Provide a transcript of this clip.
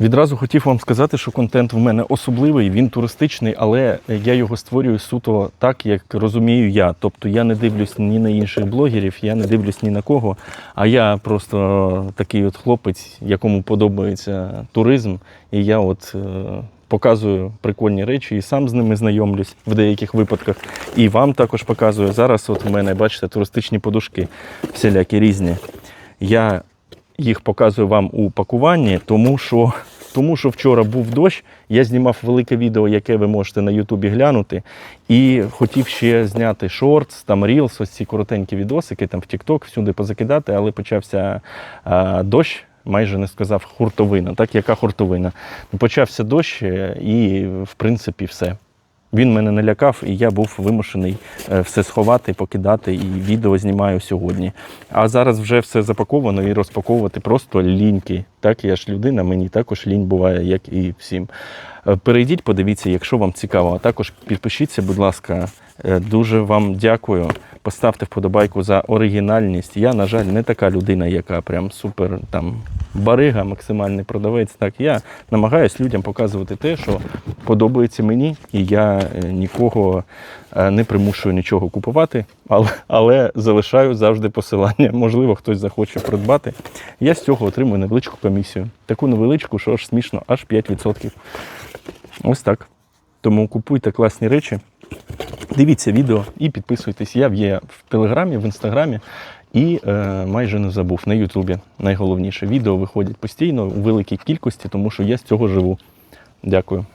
Відразу хотів вам сказати, що контент в мене особливий, він туристичний, але я його створюю суто так, як розумію я. Тобто я не дивлюсь ні на інших блогерів, я не дивлюсь ні на кого. А я просто такий от хлопець, якому подобається туризм, і я от е, показую прикольні речі і сам з ними знайомлюсь в деяких випадках. І вам також показую. Зараз от у мене, бачите, туристичні подушки всілякі різні. Я їх показую вам у пакуванні, тому що, тому що вчора був дощ. Я знімав велике відео, яке ви можете на Ютубі глянути. І хотів ще зняти шортс, там рілс, ось ці коротенькі відосики, там в TikTok, всюди позакидати, але почався а, дощ. Майже не сказав хуртовина. Так, яка хуртовина? Почався дощ, е, і в принципі все. Він мене не лякав, і я був вимушений е, все сховати, покидати, і відео знімаю сьогодні. А зараз вже все запаковано і розпаковувати просто ліньки. Так, я ж людина, мені також лінь буває, як і всім. Е, Перейдіть, подивіться, якщо вам цікаво. А також підпишіться, будь ласка. Е, Дуже вам дякую. Поставте вподобайку за оригінальність. Я, на жаль, не така людина, яка прям супер там барига, максимальний продавець. Так, я намагаюсь людям показувати те, що подобається мені, і я е, нікого е, не примушую нічого купувати, але, але залишаю завжди посилання. Можливо, хтось захоче придбати. Я з цього отримую невеличку комісію. Таку невеличку, що аж смішно, аж 5%. Ось так. Тому купуйте класні речі. Дивіться відео і підписуйтесь. Я є в Телеграмі, в Інстаграмі і е, майже не забув на Ютубі. Найголовніше відео виходять постійно у великій кількості, тому що я з цього живу. Дякую.